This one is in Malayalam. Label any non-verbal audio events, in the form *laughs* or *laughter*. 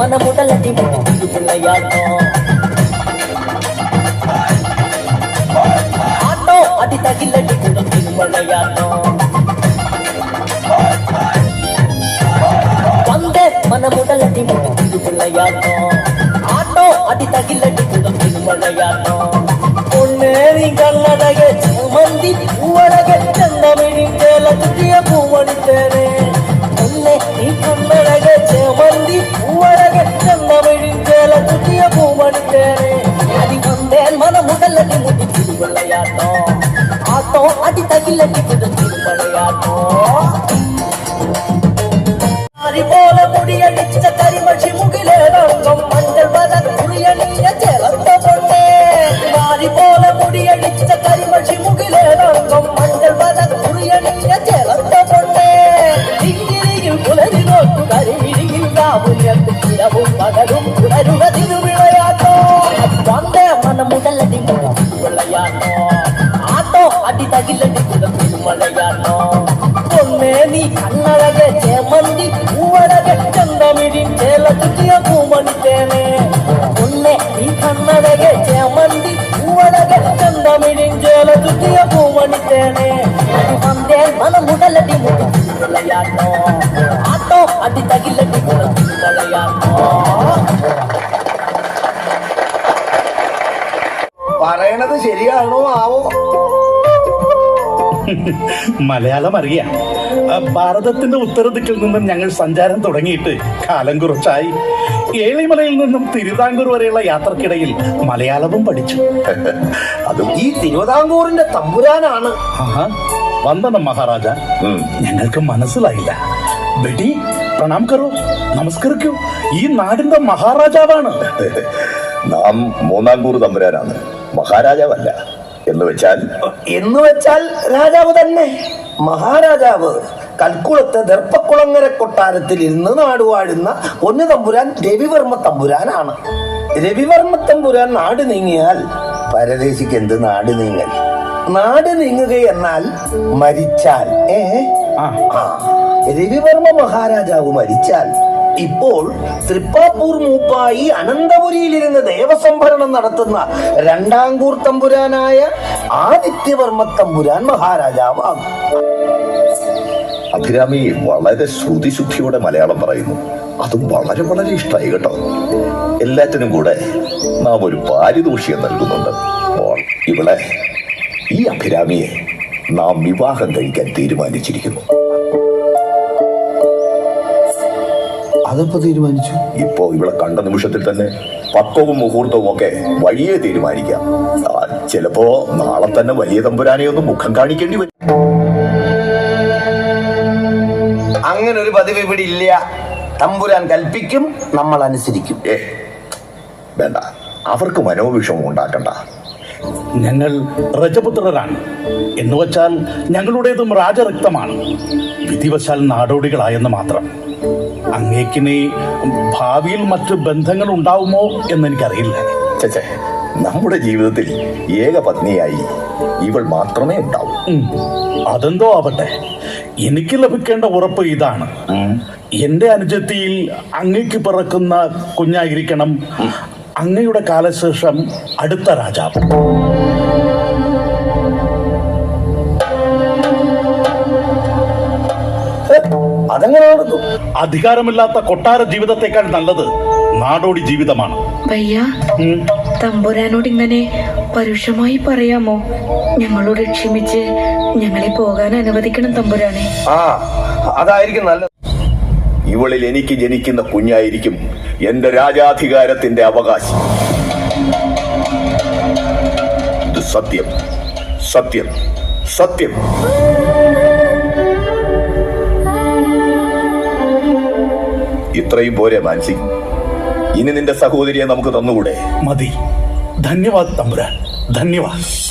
மனமுடல் அடி முடி பிள்ளையாட்டம் ஆட்டம் அடி தகிலடி குடும்பி விளையாட்டம் வந்த மனமுடல் அடி முடி பிள்ளையாட்டம் ஆட்டம் அடி தகிலடி குடும்பி விளையாட்டம் பொன்னேரி கல்லழகே சுமந்தி உவழகே தந்தமிழிக்க தகிலன்னு முடிச்சு விளையாட்டம் ஆட்டம் அடி தகிலன்னு முடிச்சு விளையாட்டம் மகளே வந்தேன் மன முதலடி ஆட்டோ அடி தகிலடி முடிச்சு விளையாட்டோம் പറയണത് ശരിയാണോ ആവോ? മലയാളം അറിയാം. ഭാരതത്തിന്റെ ഉത്തരദിക്കിൽ നിന്നും ഞങ്ങൾ സഞ്ചാരം തുടങ്ങിയിട്ട് കാലം കുറച്ചായി. ഏളിമലയിൽ നിന്നും തിരുവിതാംകൂർ വരെയുള്ള യാത്രക്കിടയിൽ മലയാളവും പഠിച്ചു. അതും ഈ തിരുവിതാംകൂറിന്റെ തമ്പുരാനാണ്. വന്ദനം മഹാരാജ. ഞങ്ങൾക്ക് മനസ്സിലായില്ല. ബെടി പ്രണാം കറോ നമസ്കരിക്കൂ. ഈ നാടിന്റെ മഹാരാജാവാണ്. *laughs* നാം മൂന്നാംകൂർ തമ്പുരാനാണ്. മഹാരാജാവല്ല. എന്ന് വെച്ചാൽ എന്ന് വെച്ചാൽ രാജാവ് തന്നെ. മഹാരാജാവ് കൽക്കുളത്തെ ദർപ്പക്കുളങ്ങര കൊട്ടാരത്തിൽ ഇരുന്ന് നാടുവാഴുന്ന പൊന്നു തമ്പുരാൻ രവിവർമ്മ തമ്പുരാനാണ്. രവിവർമ്മ തമ്പുരാൻ നാട് നീങ്ങിയാൽ പരദേശിക്ക് എന്ത് നാട് നീങ്ങൽ? നാട് നീങ്ങുക എന്നാൽ മരിച്ചാൽ ഏ? രവിവർമ്മ മഹാരാജാവ് മരിച്ചാൽ ഇപ്പോൾ തൃപ്പാപ്പൂർ മൂപ്പായി അനന്തപുരിയിലിരുന്ന് ദേവസംഭരണം നടത്തുന്ന രണ്ടാംകൂർ തമ്പുരാനായ ആദിത്യവർമ്മ തമ്പുരാൻ മഹാരാജാവാകും അഭിരാമി വളരെ ശ്രുതിശുദ്ധിയോടെ മലയാളം പറയുന്നു. അതും വളരെ വളരെ ഇഷ്ടമായി കേട്ടോ. എല്ലാറ്റിനും കൂടെ നാം ഒരു പാരിതോഷികം നൽകുന്നുണ്ട്. ഇവിടെ ഈ അഭിരാമിയെ നാം വിവാഹം കഴിക്കാൻ തീരുമാനിച്ചിരിക്കുന്നു. അതെപ്പോ തീരുമാനിച്ചു. ഇപ്പോ ഇവിടെ കണ്ട നിമിഷത്തിൽ തന്നെ പക്കവും മുഹൂർത്തവും ഒക്കെ വഴിയെ തീരുമാനിക്കാം. ചിലപ്പോ നാളെ തന്നെ വലിയ തമ്പുരാനെ ഒന്ന് മുഖം കാണിക്കേണ്ടി വരും. അങ്ങനെ ഒരു പതിവ് ഇവിടെ ഇല്ല. തമ്പുരാൻ കൽപ്പിക്കും നമ്മൾ അനുസരിക്കും. ഏ വേണ്ട. അവർക്ക് മനോവിഷമം ഉണ്ടാക്കണ്ട. ഞങ്ങൾ രജപുത്രരാണ്. എന്ന് വച്ചാൽ ഞങ്ങളുടേതും രാജരക്തമാണ്. വിധിവശാൽ നാടോടികളായെന്ന് മാത്രം. അങ്ങേക്കിനെ ഭാവിയിൽ മറ്റു ബന്ധങ്ങൾ ഉണ്ടാവുമോ എന്ന് എനിക്കറിയില്ല. ചേച്ചേ നമ്മുടെ ജീവിതത്തിൽ ഏക പത്നിയായി ഇവൾ മാത്രമേ ഉണ്ടാവൂ. അതെന്തോ ആവട്ടെ. എനിക്ക് ലഭിക്കേണ്ട ഉറപ്പ് ഇതാണ്. എന്റെ അനുജത്തിയിൽ അങ്ങേക്ക് പിറക്കുന്ന കുഞ്ഞായിരിക്കണം. അങ്ങയുടെ കാലശേഷം അടുത്ത രാജാവ്. അതങ്ങനെ നടന്നു അധികാരമില്ലാത്ത കൊട്ടാര ജീവിതത്തെക്കാൾ നല്ലത് നാടോടി ജീവിതമാണ്. ഭയ്യ തമ്പുരാനോട് ഇങ്ങനെ പരുഷമായി പറയാമോ? ഞങ്ങളോട് ക്ഷമിച്ച് ഞങ്ങളെ പോകാൻ അനുവദിക്കണം തമ്പുരാനെ. ആ അതായിരിക്കും നല്ലത്. ഇവളിൽ എനിക്ക് ജനിക്കുന്ന കുഞ്ഞായിരിക്കും എന്റെ രാജാധികാരത്തിന്റെ അവകാശി. ഇത് സത്യം. സത്യം. സത്യം. ഇത്രയും പോരെ മാൻസി. ഇനി നിന്റെ സഹോദരിയെ നമുക്ക് തന്നുകൂടെ? മതി. ധന്യവാദ് തമ്പുരാൻ. ധന്യവാദ്.